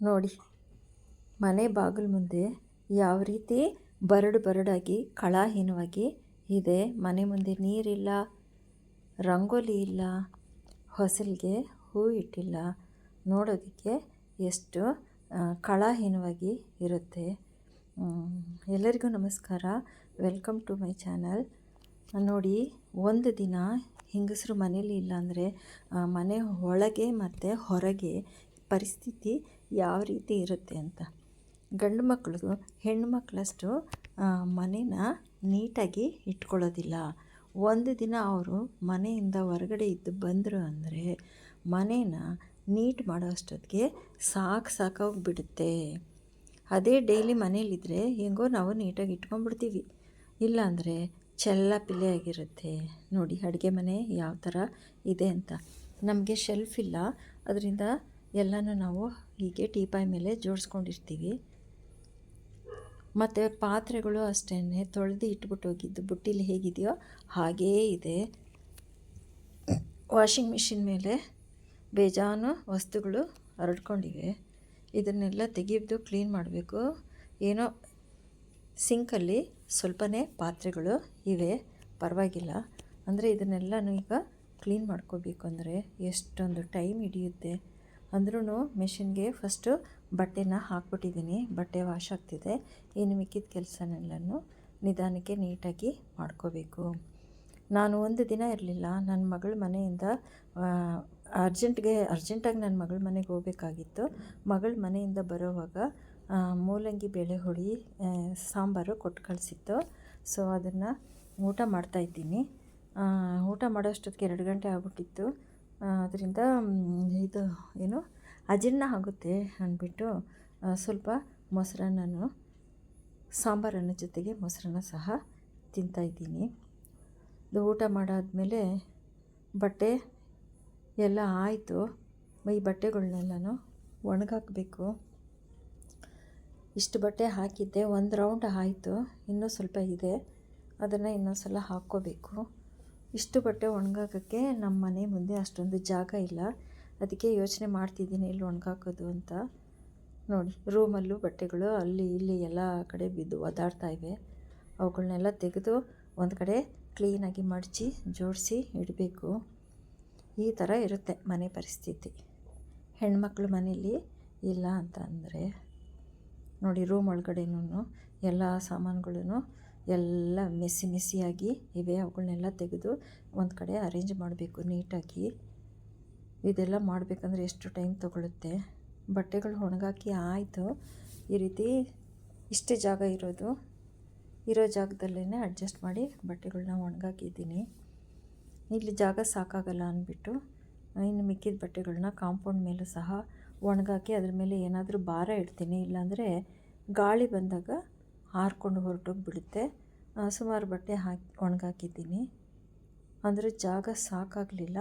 ನೋಡಿ, ಮನೆ ಬಾಗಿಲ ಮುಂದೆ ಯಾವ ರೀತಿ ಬರಡು ಬರಡಾಗಿ, ಕಳಾಹೀನವಾಗಿ ಇದೆ. ಮನೆ ಮುಂದೆ ನೀರಿಲ್ಲ, ರಂಗೋಲಿ ಇಲ್ಲ, ಹೊಸಲಿಗೆ ಹೂ ಇಟ್ಟಿಲ್ಲ. ನೋಡೋದಕ್ಕೆ ಎಷ್ಟು ಕಳಾಹೀನವಾಗಿ ಇರುತ್ತೆ. ಎಲ್ಲರಿಗೂ ನಮಸ್ಕಾರ. Welcome to my channel. ನೋಡಿ, ಒಂದು ದಿನ ಹೆಂಗಸರು ಮನೇಲಿ ಇಲ್ಲ ಅಂದರೆ ಮನೆ ಒಳಗೆ ಮತ್ತು ಹೊರಗೆ ಪರಿಸ್ಥಿತಿ ಯಾವ ರೀತಿ ಇರುತ್ತೆ ಅಂತ. ಗಂಡು ಮಕ್ಕಳು ಹೆಣ್ಣು ಮಕ್ಕಳಷ್ಟು ಮನೇನ ನೀಟಾಗಿ ಇಟ್ಕೊಳ್ಳೋದಿಲ್ಲ. ಒಂದು ದಿನ ಅವರು ಮನೆಯಿಂದ ಹೊರಗಡೆ ಇದ್ದು ಬಂದರು ಅಂದರೆ ಮನೇನ ನೀಟ್ ಮಾಡೋ ಅಷ್ಟೊತ್ತಿಗೆ ಸಾಕು ಸಾಕಾಗಿಬಿಡುತ್ತೆ. ಅದೇ ಡೈಲಿ ಮನೇಲಿದ್ದರೆ ಹೆಂಗೋ ನಾವು ನೀಟಾಗಿ ಇಟ್ಕೊಂಡ್ಬಿಡ್ತೀವಿ. ಇಲ್ಲಾಂದರೆ ಚೆಲ್ಲ ಪಿಲ್ಲೆ ಆಗಿರುತ್ತೆ. ನೋಡಿ ಅಡುಗೆ ಮನೆ ಯಾವ ಥರ ಇದೆ ಅಂತ. ನಮಗೆ ಶೆಲ್ಫ್ ಇಲ್ಲ. ಅದರಿಂದ ಎಲ್ಲನೂ ನಾವು ಹೀಗೆ ಟೀಪಾಯ್ ಮೇಲೆ ಜೋಡಿಸ್ಕೊಂಡಿರ್ತೀವಿ. ಮತ್ತು ಪಾತ್ರೆಗಳು ಅಷ್ಟೇ ತೊಳೆದು ಇಟ್ಬಿಟ್ಟು ಹೋಗಿದ್ದು. ಬುಟ್ಟಿಲಿ ಹೇಗಿದೆಯೋ ಹಾಗೇ ಇದೆ. ವಾಷಿಂಗ್ ಮಿಷಿನ್ ಮೇಲೆ ಬೇಜಾನು ವಸ್ತುಗಳು ಹರಡ್ಕೊಂಡಿವೆ. ಇದನ್ನೆಲ್ಲ ತೆಗೆದು ಕ್ಲೀನ್ ಮಾಡಬೇಕು. ಏನೋ ಸಿಂಕಲ್ಲಿ ಸ್ವಲ್ಪನೇ ಪಾತ್ರೆಗಳು ಇವೆ. ಪರವಾಗಿಲ್ಲ. ಅಂದರೆ ಇದನ್ನೆಲ್ಲನೂ ಈಗ ಕ್ಲೀನ್ ಮಾಡ್ಕೋಬೇಕು. ಅಂದರೆ ಎಷ್ಟೊಂದು ಟೈಮ್ ಹಿಡಿಯುತ್ತೆ. ಅಂದ್ರೂ ಮೆಷಿನ್ಗೆ ಫಸ್ಟು ಬಟ್ಟೆನ ಹಾಕ್ಬಿಟ್ಟಿದ್ದೀನಿ ಬಟ್ಟೆ ವಾಶ್ ಆಗ್ತಿದೆ. ಇನ್ನು ಮಿಕ್ಕಿದ ಕೆಲಸನೆಲ್ಲನೂ ನಿಧಾನಕ್ಕೆ ನೀಟಾಗಿ ಮಾಡ್ಕೋಬೇಕು. ನಾನು ಒಂದು ದಿನ ಇರಲಿಲ್ಲ ನನ್ನ ಮಗಳ ಮನೆಯಿಂದ ಅರ್ಜೆಂಟ್ಗೆ, ಅರ್ಜೆಂಟಾಗಿ ನನ್ನ ಮಗಳ ಮನೆಗೆ ಹೋಗಬೇಕಾಗಿತ್ತು. ಮಗಳ ಮನೆಯಿಂದ ಬರೋವಾಗ ಮೂಲಂಗಿ ಬೇಳೆ ಹುಳಿ ಸಾಂಬಾರು ಕೊಟ್ಟು ಕಳಿಸಿತ್ತು. ಸೊ ಅದನ್ನು ಊಟ ಮಾಡ್ತಾಯಿದ್ದೀನಿ ಊಟ ಮಾಡೋಷ್ಟೊತ್ತಿಗೆ ಎರಡು ಗಂಟೆ ಆಗ್ಬಿಟ್ಟಿತ್ತು. ಅದರಿಂದ ಇದು ಏನು, ಅಜೀರ್ಣ ಆಗುತ್ತೆ ಅಂದ್ಬಿಟ್ಟು ಸ್ವಲ್ಪ ಮೊಸರನ್ನು ಸಾಂಬಾರನ್ನ ಜೊತೆಗೆ ಮೊಸರನ್ನ ಸಹ ತಿಂತಾಯಿದ್ದೀನಿ ಇದು ಊಟ ಮಾಡಾದಮೇಲೆ ಬಟ್ಟೆ ಎಲ್ಲ ಆಯಿತು. ಈ ಬಟ್ಟೆಗಳನ್ನೆಲ್ಲನೂ ಒಣಗಾಕಬೇಕು. ಇಷ್ಟು ಬಟ್ಟೆ ಹಾಕಿದ್ದೆ, ಒಂದು ರೌಂಡ್ ಆಯಿತು. ಇನ್ನೂ ಸ್ವಲ್ಪ ಇದೆ. ಅದನ್ನು ಇನ್ನೊಂದು ಸಲ ಹಾಕ್ಕೋಬೇಕು. ಇಷ್ಟು ಬಟ್ಟೆ ಒಣಗಾಕೋಕ್ಕೆ ನಮ್ಮ ಮನೆ ಮುಂದೆ ಅಷ್ಟೊಂದು ಜಾಗ ಇಲ್ಲ. ಅದಕ್ಕೆ ಯೋಚನೆ ಮಾಡ್ತಿದ್ದೀನಿ ಇಲ್ಲಿ ಒಣಗಾಕೋದು ಅಂತ. ನೋಡಿ, ರೂಮಲ್ಲೂ ಬಟ್ಟೆಗಳು ಅಲ್ಲಿ ಇಲ್ಲಿ ಎಲ್ಲ ಕಡೆ ಬಿದ್ದು ಒದಾಡ್ತಾ ಇವೆ. ಅವುಗಳನ್ನೆಲ್ಲ ತೆಗೆದು ಒಂದು ಕಡೆ ಕ್ಲೀನಾಗಿ ಮಡಚಿ, ಜೋಡಿಸಿ ಇಡಬೇಕು. ಈ ಥರ ಇರುತ್ತೆ ಮನೆ ಪರಿಸ್ಥಿತಿ. ಹೆಣ್ಮಕ್ಳು ಮನೇಲಿ ಇಲ್ಲ ಅಂತ ಅಂದರೆ ನೋಡಿ, ರೂಮ್ ಒಳಗಡೆನೂ ಎಲ್ಲ ಸಾಮಾನುಗಳೂ ಎಲ್ಲ ಮೆಸಿ ಮೆಸಿಯಾಗಿ ಇವೆ. ಅವುಗಳನ್ನೆಲ್ಲ ತೆಗೆದು ಒಂದು ಕಡೆ ಅರೇಂಜ್ ಮಾಡಬೇಕು ನೀಟಾಗಿ. ಇದೆಲ್ಲ ಮಾಡಬೇಕಂದ್ರೆ ಎಷ್ಟು ಟೈಮ್ ತೊಗೊಳುತ್ತೆ? ಬಟ್ಟೆಗಳು ಒಣಗಾಕಿ ಆಯಿತು. ಈ ರೀತಿ ಇಷ್ಟೇ ಜಾಗ ಇರೋದು. ಇರೋ ಜಾಗದಲ್ಲೇ ಅಡ್ಜಸ್ಟ್ ಮಾಡಿ ಬಟ್ಟೆಗಳನ್ನ ಒಣಗಾಕಿದ್ದೀನಿ. ಇಲ್ಲಿ ಜಾಗ ಸಾಕಾಗಲ್ಲ ಅಂದ್ಬಿಟ್ಟು ಇನ್ನು ಮಿಕ್ಕಿದ ಬಟ್ಟೆಗಳನ್ನ ಕಾಂಪೌಂಡ್ ಮೇಲೂ ಸಹ ಒಣಗಾಕಿ ಅದ್ರ ಮೇಲೆ ಏನಾದರೂ ಭಾರ ಇಡ್ತೀನಿ. ಇಲ್ಲಾಂದರೆ ಗಾಳಿ ಬಂದಾಗ ಹಾರ್ಕೊಂಡು ಹೊರಟೋಗ್ಬಿಡುತ್ತೆ. ಸುಮಾರು ಬಟ್ಟೆ ಹಾಕಿ ಒಣಗಾಕಿದ್ದೀನಿ. ಅಂದರೆ ಜಾಗ ಸಾಕಾಗಲಿಲ್ಲ.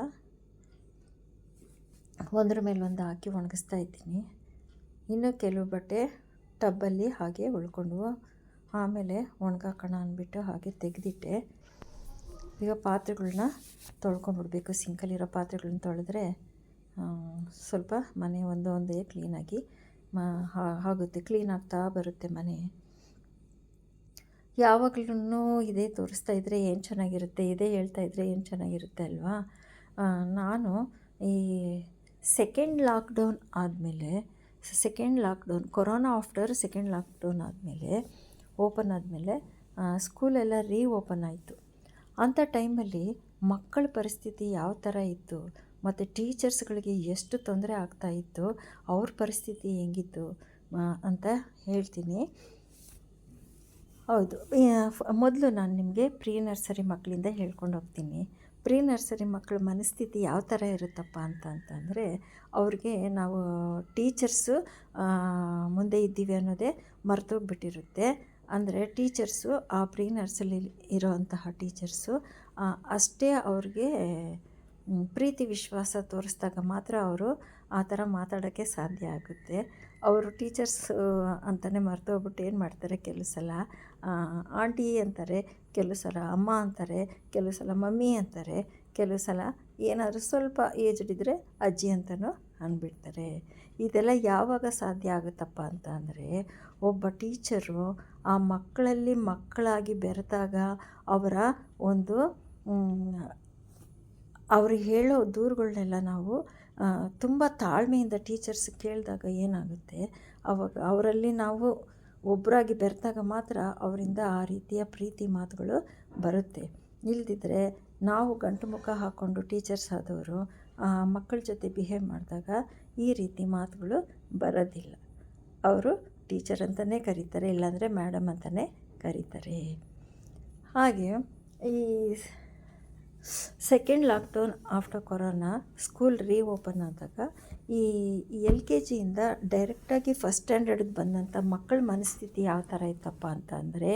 ಒಂದ್ರ ಮೇಲೆ ಒಂದು ಹಾಕಿ ಒಣಗಿಸ್ತಾ ಇದ್ದೀನಿ. ಇನ್ನು ಕೆಲವು ಬಟ್ಟೆ ಟಬ್ಬಲ್ಲಿ ಹಾಗೆ ಉಳ್ಕೊಂಡು ಆಮೇಲೆ ಒಣಗಾಕೋಣ ಅಂದ್ಬಿಟ್ಟು ಹಾಗೆ ತೆಗೆದಿಟ್ಟೆ. ಈಗ ಪಾತ್ರೆಗಳನ್ನ ತೊಳ್ಕೊಂಡ್ಬಿಡ್ಬೇಕು ಸಿಂಕಲ್ಲಿರೋ ಪಾತ್ರೆಗಳನ್ನ ತೊಳೆದ್ರೆ ಸ್ವಲ್ಪ ಮನೆ ಒಂದು ಒಂದೇ ಕ್ಲೀನಾಗಿ ಮ ಆಗುತ್ತೆ. ಕ್ಲೀನ್ ಆಗ್ತಾ ಬರುತ್ತೆ ಮನೆ. ಯಾವಾಗಲೂ ಇದೇ ತೋರಿಸ್ತಾ ಇದ್ದರೆ ಏನು ಚೆನ್ನಾಗಿರುತ್ತೆ, ಇದೇ ಹೇಳ್ತಾ ಇದ್ದರೆ ಏನು ಚೆನ್ನಾಗಿರುತ್ತೆ ಅಲ್ವಾ? ನಾನು ಈ ಸೆಕೆಂಡ್ ಲಾಕ್ಡೌನ್ ಆದಮೇಲೆ second lockdown corona after second lockdown ಆದಮೇಲೆ ಓಪನ್ ಆದಮೇಲೆ ಸ್ಕೂಲೆಲ್ಲ ರೀ ಓಪನ್ ಆಯಿತು. ಅಂಥ ಟೈಮಲ್ಲಿ ಮಕ್ಕಳ ಪರಿಸ್ಥಿತಿ ಯಾವ ಥರ ಇತ್ತು, ಮತ್ತು ಟೀಚರ್ಸ್ಗಳಿಗೆ ಎಷ್ಟು ತೊಂದರೆ ಆಗ್ತಾಯಿತ್ತು ಅವ್ರ ಪರಿಸ್ಥಿತಿ ಹೆಂಗಿತ್ತು ಅಂತ ಹೇಳ್ತೀನಿ. ಹೌದು. ಮೊದಲು ನಾನು ನಿಮಗೆ ಪ್ರೀ ನರ್ಸರಿ ಮಕ್ಕಳಿಂದ ಹೇಳ್ಕೊಂಡು ಹೋಗ್ತೀನಿ. ಪ್ರೀ ನರ್ಸರಿ ಮಕ್ಕಳ ಮನಸ್ಥಿತಿ ಯಾವ ಥರ ಇರುತ್ತಪ್ಪ ಅಂತ ಅಂತಂದರೆ, ಅವ್ರಿಗೆ ನಾವು ಟೀಚರ್ಸು ಮುಂದೆ ಇದ್ದೀವಿ ಅನ್ನೋದೇ ಮರೆತೋಗ್ಬಿಟ್ಟಿರುತ್ತೆ. ಅಂದರೆ ಟೀಚರ್ಸು, ಆ ಪ್ರೀ ನರ್ಸಲ್ಲಿ ಇರೋವಂತಹ ಟೀಚರ್ಸು ಅಷ್ಟೇ ಅವ್ರಿಗೆ ಪ್ರೀತಿ ವಿಶ್ವಾಸ ತೋರಿಸಿದಾಗ ಮಾತ್ರ ಅವರು ಆ ಥರ ಮಾತಾಡೋಕ್ಕೆ ಸಾಧ್ಯ ಆಗುತ್ತೆ. ಅವರು ಟೀಚರ್ಸ್ ಅಂತಲೇ ಮರ್ತೋಗ್ಬಿಟ್ಟು ಏನು ಮಾಡ್ತಾರೆ ಕೆಲವು ಸಲ ಆಂಟಿ ಅಂತಾರೆ ಕೆಲವು ಸಲ ಅಮ್ಮ ಅಂತಾರೆ ಕೆಲವು ಸಲ ಮಮ್ಮಿ ಅಂತಾರೆ ಕೆಲವು ಸಲ ಏನಾದರೂ ಸ್ವಲ್ಪ ಏಜ್ಡ್ ಇದ್ದರೆ ಅಜ್ಜಿ ಅಂತಲೂ ಅಂದ್ಬಿಡ್ತಾರೆ ಇದೆಲ್ಲ ಯಾವಾಗ ಸಾಧ್ಯ ಆಗುತ್ತಪ್ಪ ಅಂತ ಅಂದರೆ, ಒಬ್ಬ ಟೀಚರು ಆ ಮಕ್ಕಳಲ್ಲಿ ಮಕ್ಕಳಾಗಿ ಬೆರೆತಾಗ ಅವರ ಒಂದು ಅವರು ಹೇಳೋ ದೂರುಗಳನ್ನೆಲ್ಲ ನಾವು ತುಂಬ ತಾಳ್ಮೆಯಿಂದ ಟೀಚರ್ಸ್ ಕೇಳಿದಾಗ ಏನಾಗುತ್ತೆ? ಅವಾಗ ಅವರಲ್ಲಿ ನಾವು ಒಬ್ಬರಾಗಿ ಬೆರೆತಾಗ ಮಾತ್ರ ಅವರಿಂದ ಆ ರೀತಿಯ ಪ್ರೀತಿ ಮಾತುಗಳು ಬರುತ್ತೆ. ಇಲ್ಲದಿದ್ದರೆ ನಾವು ಗಂಟು ಮುಖ ಹಾಕ್ಕೊಂಡು ಟೀಚರ್ಸ್ ಆದವರು ಮಕ್ಕಳ ಜೊತೆ ಬಿಹೇವ್ ಮಾಡಿದಾಗ ಈ ರೀತಿ ಮಾತುಗಳು ಬರೋದಿಲ್ಲ. ಅವರು ಟೀಚರ್ ಅಂತಲೇ ಕರೀತಾರೆ, ಇಲ್ಲಾಂದರೆ ಮೇಡಮ್ ಅಂತಲೇ ಕರೀತಾರೆ. ಹಾಗೆ ಈ second lockdown after corona school reopen ಆದಾಗ ಈ ಎಲ್ ಕೆ ಜಿಯಿಂದ ಡೈರೆಕ್ಟಾಗಿ ಫಸ್ಟ್ ಸ್ಟ್ಯಾಂಡರ್ಡಿಗೆ ಬಂದಂಥ ಮಕ್ಕಳ ಮನಸ್ಥಿತಿ ಯಾವ ಥರ ಇತ್ತಪ್ಪ ಅಂತ ಅಂದರೆ,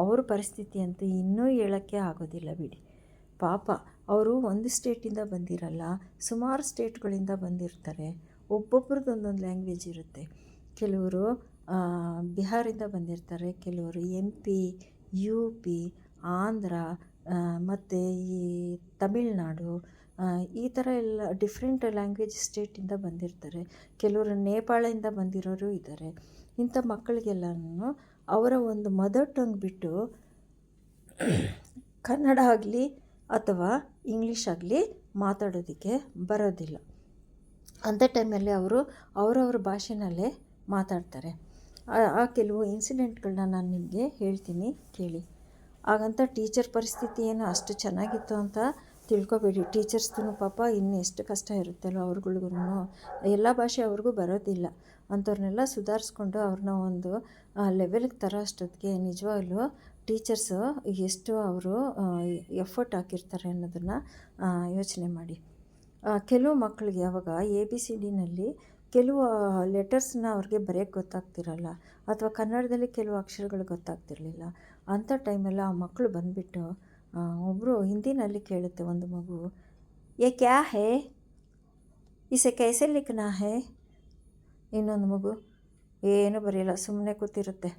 ಅವ್ರ ಪರಿಸ್ಥಿತಿ ಅಂತೂ ಇನ್ನೂ ಹೇಳೋಕ್ಕೆ ಆಗೋದಿಲ್ಲ ಬಿಡಿ. ಪಾಪ, ಅವರು ಒಂದು ಸ್ಟೇಟಿಂದ ಬಂದಿರಲ್ಲ, ಸುಮಾರು ಸ್ಟೇಟ್ಗಳಿಂದ ಬಂದಿರ್ತಾರೆ, ಒಬ್ಬೊಬ್ರದ್ದು ಒಂದೊಂದು ಲ್ಯಾಂಗ್ವೇಜ್ ಇರುತ್ತೆ. ಕೆಲವರು ಬಿಹಾರಿಂದ ಬಂದಿರ್ತಾರೆ, ಕೆಲವರು M P U P Andhra ಮತ್ತು ಈ ತಮಿಳ್ನಾಡು ಈ ಥರ ಎಲ್ಲ ಡಿಫ್ರೆಂಟ್ ಲ್ಯಾಂಗ್ವೇಜ್ ಸ್ಟೇಟಿಂದ ಬಂದಿರ್ತಾರೆ. ಕೆಲವರು ನೇಪಾಳದಿಂದ ಬಂದಿರೋರು ಇದ್ದಾರೆ ಇಂಥ ಮಕ್ಕಳಿಗೆಲ್ಲನೂ ಅವರ ಒಂದು ಮದರ್ ಟಂಗ್ ಬಿಟ್ಟು ಕನ್ನಡ ಆಗಲಿ ಅಥವಾ ಇಂಗ್ಲೀಷ್ ಆಗಲಿ ಮಾತಾಡೋದಕ್ಕೆ ಬರೋದಿಲ್ಲ. ಅಂಥ ಟೈಮಲ್ಲಿ ಅವರು ಅವರವ್ರ ಭಾಷೆನಲ್ಲೇ ಮಾತಾಡ್ತಾರೆ. ಆ ಕೆಲವು ಇನ್ಸಿಡೆಂಟ್ಗಳನ್ನ ನಾನು ನಿಮಗೆ ಹೇಳ್ತೀನಿ, ಕೇಳಿ. ಹಾಗಂತ ಟೀಚರ್ ಪರಿಸ್ಥಿತಿ ಏನು ಅಷ್ಟು ಚೆನ್ನಾಗಿತ್ತು ಅಂತ ತಿಳ್ಕೊಬೇಡಿ. ಟೀಚರ್ಸ್ದು ಪಾಪ ಇನ್ನು ಎಷ್ಟು ಕಷ್ಟ ಇರುತ್ತಲ್ವ ಅವ್ರಗಳಿಗೂ ಎಲ್ಲ ಭಾಷೆ ಅವ್ರಿಗೂ ಬರೋದಿಲ್ಲ. ಅಂಥವ್ರನ್ನೆಲ್ಲ ಸುಧಾರಿಸ್ಕೊಂಡು ಅವ್ರನ್ನ ಒಂದು ಲೆವೆಲ್ಗೆ ತರೋ ಅಷ್ಟೊತ್ತಿಗೆ ನಿಜವಾಗ್ಲೂ ಟೀಚರ್ಸು ಎಷ್ಟು ಅವರು ಎಫರ್ಟ್ ಹಾಕಿರ್ತಾರೆ ಅನ್ನೋದನ್ನು ಯೋಚನೆ ಮಾಡಿ. ಕೆಲವು ಮಕ್ಕಳಿಗೆ ಅವಾಗ ಎ ಬಿ ಸಿ ಡಿನಲ್ಲಿ ಕೆಲವು ಲೆಟರ್ಸ್ನ ಅವ್ರಿಗೆ ಬರೆಯೋಕ್ಕೆ ಗೊತ್ತಾಗ್ತಿರಲ್ಲ ಅಥವಾ ಕನ್ನಡದಲ್ಲಿ ಕೆಲವು ಅಕ್ಷರಗಳು ಗೊತ್ತಾಗ್ತಿರಲಿಲ್ಲ. ಅಂಥ ಟೈಮೆಲ್ಲ ಆ ಮಕ್ಕಳು ಬಂದುಬಿಟ್ಟು ಒಬ್ಬರು ಹಿಂದಿನಲ್ಲಿ ಕೇಳುತ್ತೆ ಒಂದು ಮಗು, ಏ, ಕ್ಯಾ ಹೇ? ಇಸೆ ಕೈಸೆ ಲಿಖನಾ ಹೇ? ಇನ್ನೊಂದು ಮಗು, ಏನೂ ಬರೆಯಲ್ಲ ಸುಮ್ಮನೆ ಕೂತಿರುತ್ತೆ.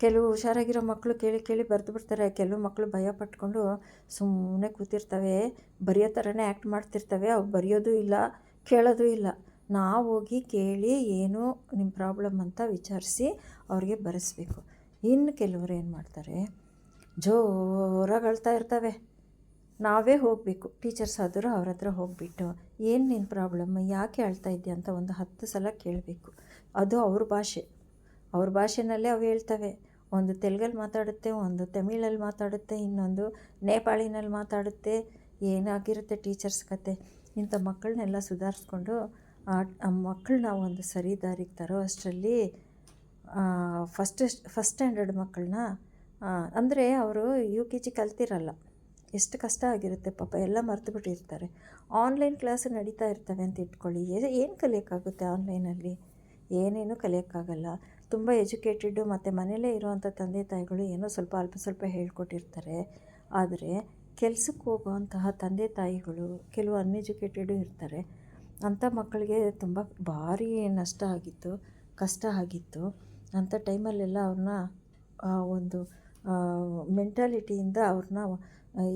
ಕೆಲವು ಹುಷಾರಾಗಿರೋ ಮಕ್ಕಳು ಕೇಳಿ ಕೇಳಿ ಬರೆದು ಬಿಡ್ತಾರೆ. ಕೆಲವು ಮಕ್ಕಳು ಭಯ ಪಟ್ಕೊಂಡು ಸುಮ್ಮನೆ ಕೂತಿರ್ತವೆ. ಬರೆಯೋ ಥರನೇ ಆ್ಯಕ್ಟ್ ಮಾಡ್ತಿರ್ತವೆ. ಅವು ಬರೆಯೋದು ಇಲ್ಲ, ಕೇಳೋದು ಇಲ್ಲ. ನಾವು ಹೋಗಿ ಕೇಳಿ ಏನು ನಿಮ್ಮ ಪ್ರಾಬ್ಲಮ್ ಅಂತ ವಿಚಾರಿಸಿ ಅವ್ರಿಗೆ ಬರೆಸ್ಬೇಕು. ಇನ್ನು ಕೆಲವರು ಏನು ಮಾಡ್ತಾರೆ ಜೋರಾಗಿ ಅಳ್ತಾ ಇರ್ತವೆ. ನಾವೇ ಹೋಗಬೇಕು. ಟೀಚರ್ಸ್ ಆದರೂ ಅವ್ರ ಹತ್ರ ಹೋಗಿಬಿಟ್ಟು, ಏನು ನಿನ್ನ ಪ್ರಾಬ್ಲಮ್ ಯಾಕೆ ಅಳ್ತಾ ಇದೆಯಾ ಅಂತ ಒಂದು ಹತ್ತು ಸಲ ಕೇಳಬೇಕು. ಅದು ಅವ್ರ ಭಾಷೆ. ಅವ್ರ ಭಾಷೆನಲ್ಲೇ ಅವು ಹೇಳ್ತವೆ. ಒಂದು ತೆಲುಗಲ್ಲಿ ಮಾತಾಡುತ್ತೆ, ಒಂದು ತಮಿಳಲ್ಲಿ ಮಾತಾಡುತ್ತೆ, ಇನ್ನೊಂದು ನೇಪಾಳಿನಲ್ಲಿ ಮಾತಾಡುತ್ತೆ. ಏನಾಗಿರುತ್ತೆ ಟೀಚರ್ಸ್ ಕತೆ? ಇಂಥ ಮಕ್ಕಳನ್ನೆಲ್ಲ ಸುಧಾರಿಸ್ಕೊಂಡು ಆ ಮಕ್ಕಳನ್ನ ಒಂದು ಸರಿ ದಾರಿಗೆ ತರೋ ಅಷ್ಟರಲ್ಲಿ ಫಸ್ಟ್ ಫಸ್ಟ್ ಸ್ಟ್ಯಾಂಡರ್ಡ್ ಮಕ್ಕಳನ್ನ ಅಂದರೆ ಅವರು ಯು ಕೆ ಜಿ ಕಲ್ತಿರಲ್ಲ. ಎಷ್ಟು ಕಷ್ಟ ಆಗಿರುತ್ತೆ ಪಾಪ, ಎಲ್ಲ ಮರೆತು ಬಿಟ್ಟಿರ್ತಾರೆ ಆನ್ಲೈನ್ ಕ್ಲಾಸ್ ನಡೀತಾ ಇರ್ತವೆ ಅಂತ ಇಟ್ಕೊಳ್ಳಿ. ಏನು ಕಲಿಯೋಕ್ಕಾಗುತ್ತೆ ಆನ್ಲೈನಲ್ಲಿ ಏನೇನೂ ಕಲಿಯೋಕ್ಕಾಗಲ್ಲ. ತುಂಬ ಎಜುಕೇಟೆಡ್ಡು ಮತ್ತು ಮನೆಯಲ್ಲೇ ಇರುವಂಥ ತಂದೆ ತಾಯಿಗಳು ಏನೋ ಸ್ವಲ್ಪ ಅಲ್ಪ ಸ್ವಲ್ಪ ಹೇಳ್ಕೊಟ್ಟಿರ್ತಾರೆ. ಆದರೆ ಕೆಲಸಕ್ಕೆ ಹೋಗುವಂತಹ ತಂದೆ ತಾಯಿಗಳು, ಕೆಲವು ಅನ್ಎಜುಕೇಟೆಡು ಇರ್ತಾರೆ. ಅಂಥ ಮಕ್ಕಳಿಗೆ ತುಂಬ ಭಾರಿ ನಷ್ಟ ಆಗಿತ್ತು, ಕಷ್ಟ ಆಗಿತ್ತು. ಅಂಥ ಟೈಮಲ್ಲೆಲ್ಲ ಅವ್ರನ್ನ ಒಂದು ಮೆಂಟಾಲಿಟಿಯಿಂದ ಅವ್ರನ್ನ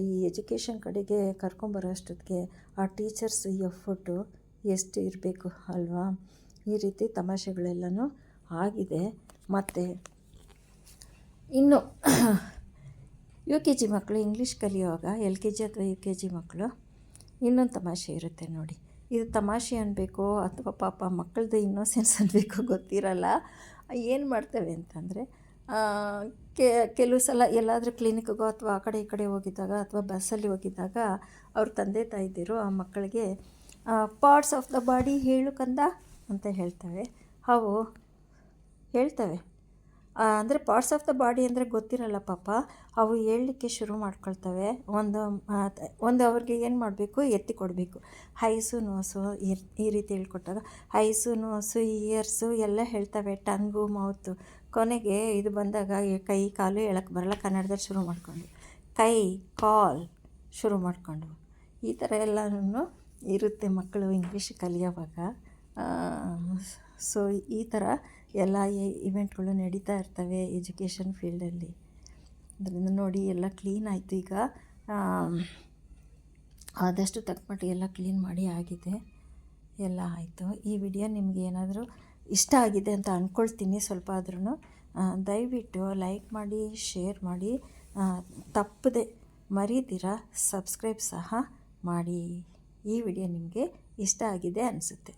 ಈ ಎಜುಕೇಷನ್ ಕಡೆಗೆ ಕರ್ಕೊಂಬರೋ ಅಷ್ಟೊತ್ತಿಗೆ ಆ ಟೀಚರ್ಸ್ ಎಫರ್ಟು ಎಷ್ಟು ಇರಬೇಕು ಅಲ್ವಾ? ಈ ರೀತಿ ತಮಾಷೆಗಳೆಲ್ಲನೂ ಆಗಿದೆ. ಮತ್ತು, ಇನ್ನು, ಯು ಕೆ ಜಿ ಮಕ್ಕಳು ಇಂಗ್ಲೀಷ್ ಕಲಿಯುವಾಗ ಎಲ್ ಕೆ ಜಿ ಅಥವಾ ಯು ಕೆ ಜಿ ಮಕ್ಕಳು ಇನ್ನೊಂದು ತಮಾಷೆ ಇರುತ್ತೆ ನೋಡಿ. ಇದು ತಮಾಷೆ ಅನ್ನಬೇಕು ಅಥವಾ ಪಾಪ ಮಕ್ಕಳದ್ದು ಇನ್ನೋಸೆನ್ಸ್ ಅನ್ಬೇಕೋ ಗೊತ್ತಿರಲ್ಲ. ಏನು ಮಾಡ್ತೇವೆ ಅಂತಂದರೆ ಕೆಲವು ಸಲ ಎಲ್ಲಾದರೂ ಕ್ಲಿನಿಕ್ಗೋ ಅಥವಾ ಆ ಕಡೆ ಈ ಕಡೆ ಹೋಗಿದ್ದಾಗ ಅಥವಾ ಬಸ್ಸಲ್ಲಿ ಹೋಗಿದ್ದಾಗ ಅವ್ರ ತಂದೆ ತಾಯಿದಿರು ಆ ಮಕ್ಕಳಿಗೆ ಪಾರ್ಟ್ಸ್ ಆಫ್ ದ ಬಾಡಿ ಹೇಳು ಕಂದ ಅಂತ ಹೇಳ್ತವೆ. ಅವು ಹೇಳ್ತವೆ. ಅಂದರೆ ಪಾರ್ಟ್ಸ್ ಆಫ್ ದ ಬಾಡಿ ಅಂದರೆ ಗೊತ್ತಿರಲ್ಲ ಪಾಪ. ಅವು ಹೇಳಲಿಕ್ಕೆ ಶುರು ಮಾಡ್ಕೊಳ್ತವೆ. ಒಂದು ಒಂದು ಅವ್ರಿಗೆ ಏನು ಮಾಡಬೇಕು? ಎತ್ತಿ ಕೊಡಬೇಕು. ಹೈಸು ನೋಸು ಈ ರೀತಿ ಹೇಳ್ಕೊಟ್ಟಾಗ ಹೈಸು ನೋಸು ಇಯರ್ಸು ಎಲ್ಲ ಹೇಳ್ತವೆ. ಟಂಗು ಮೌತು ಕೊನೆಗೆ ಇದು ಬಂದಾಗ ಕೈ, ಕಾಲು ಹೇಳಕ್ಕೆ ಬರಲ್ಲ. ಕನ್ನಡದಲ್ಲಿ ಶುರು ಮಾಡಿಕೊಂಡು ಕೈ, ಕಾಲ್ ಶುರು ಮಾಡಿಕೊಂಡು ಈ ಥರ ಎಲ್ಲನೂ ಇರುತ್ತೆ ಮಕ್ಕಳು ಇಂಗ್ಲೀಷ್ ಕಲಿಯೋವಾಗ. ಸೊ ಈ ಥರ ಎಲ್ಲ ಇವೆಂಟ್ಗಳು ನಡೀತಾ ಇರ್ತವೆ ಎಜುಕೇಷನ್ ಫೀಲ್ಡಲ್ಲಿ ಅದರಿಂದ ನೋಡಿ ಎಲ್ಲ ಕ್ಲೀನ್ ಆಯಿತು ಈಗ. ಆದಷ್ಟು ತಕ್ಕಮಟ್ಟು ಎಲ್ಲ ಕ್ಲೀನ್ ಮಾಡಿ ಆಗಿದೆ. ಎಲ್ಲ ಆಯಿತು. ಈ ವಿಡಿಯೋ ನಿಮಗೆ ಏನಾದರೂ ಇಷ್ಟ ಆಗಿದೆ ಅಂತ ಅಂದ್ಕೊಳ್ತೀನಿ ಸ್ವಲ್ಪ ಆದ್ರೂ ದಯವಿಟ್ಟು ಲೈಕ್ ಮಾಡಿ ಶೇರ್ ಮಾಡಿ. ತಪ್ಪದೆ ಮರೀದಿರ ಸಬ್ಸ್ಕ್ರೈಬ್ ಸಹ ಮಾಡಿ. ಈ ವಿಡಿಯೋ ನಿಮಗೆ ಇಷ್ಟ ಆಗಿದೆ ಅನಿಸುತ್ತೆ.